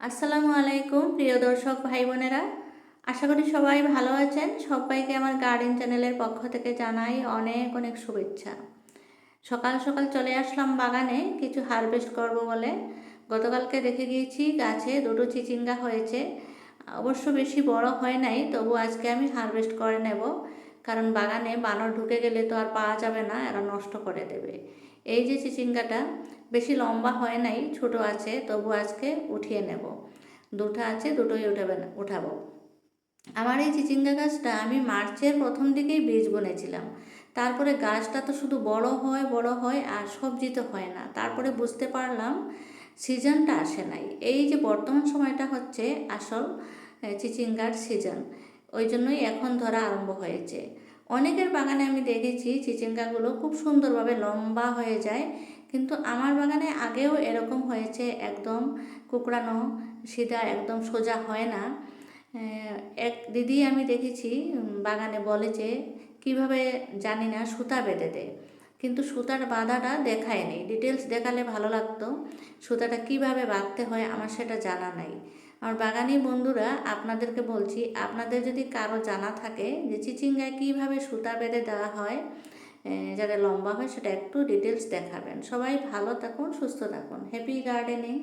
আসসালামু আলাইকুম, প্রিয় দর্শক ভাই বোনেরা। আশা করি সবাই ভালো আছেন। সবাইকে আমার গার্ডেন চ্যানেলের পক্ষ থেকে জানাই অনেক অনেক শুভেচ্ছা। সকাল সকাল চলে আসলাম বাগানে। কিছু হারভেস্ট করব বলে। গতকালকে দেখে গিয়েছি গাছে দুটো চিচিঙ্গা হয়েছে। অবশ্য বেশি বড় হয় নাই, তবু আজকে আমি হারভেস্ট করে নেব। কারণ বাগানে বানর ঢুকে গেলে তো আর পাওয়া যাবে না, এরা নষ্ট করে দেবে। এই যে চিচিঙ্গাটা বেশি লম্বা হয় নাই, ছোট আছে, তবু আজকে উঠিয়ে নেব। দুটো আছে, দুটোই উঠাবে উঠাবো। আমার এই চিচিঙ্গা গাছটা আমি মার্চের প্রথম দিকেই বীজ বুনেছিলাম। তারপরে গাছটা তো শুধু বড় হয় বড় হয় আর সবজি তো হয় না। তারপরে বুঝতে পারলাম সিজনটা আসে নাই। এই যে বর্তমান সময়টা হচ্ছে আসল চিচিঙ্গার সিজন। ওই জন্যই এখন ধরা আরম্ভ হয়েছে। অনেকের বাগানে আমি দেখেছি, চিচিঙ্গাগুলো খুব সুন্দরভাবে লম্বা হয়ে যায়। কিন্তু আমার বাগানে আগেও এরকম হয়েছে, একদম কুকড়ানো সিধা একদম সোজা হয় না। এক দিদি আমি দেখেছি বাগানে বলে যে, কীভাবে জানি না, সুতা বেঁধে দেয় কিন্তু সুতার বাঁধাটা দেখায়নি। ডিটেলস দেখালে ভালো লাগতো, সুতাটা কীভাবে বাঁধতে হয় আমার সেটা জানা নাই। আমার বাগানি বন্ধুরা, আপনাদেরকে বলছি, আপনাদের যদি কারও জানা থাকে যে, চিচিঙ্গায় কীভাবে সুতা বেঁধে দেওয়া হয়? যাতে লম্বা হয় সেটা একটু ডিটেলস দেখাবেন। সবাই ভালো থাকুন সুস্থ থাকুন। Happy gardening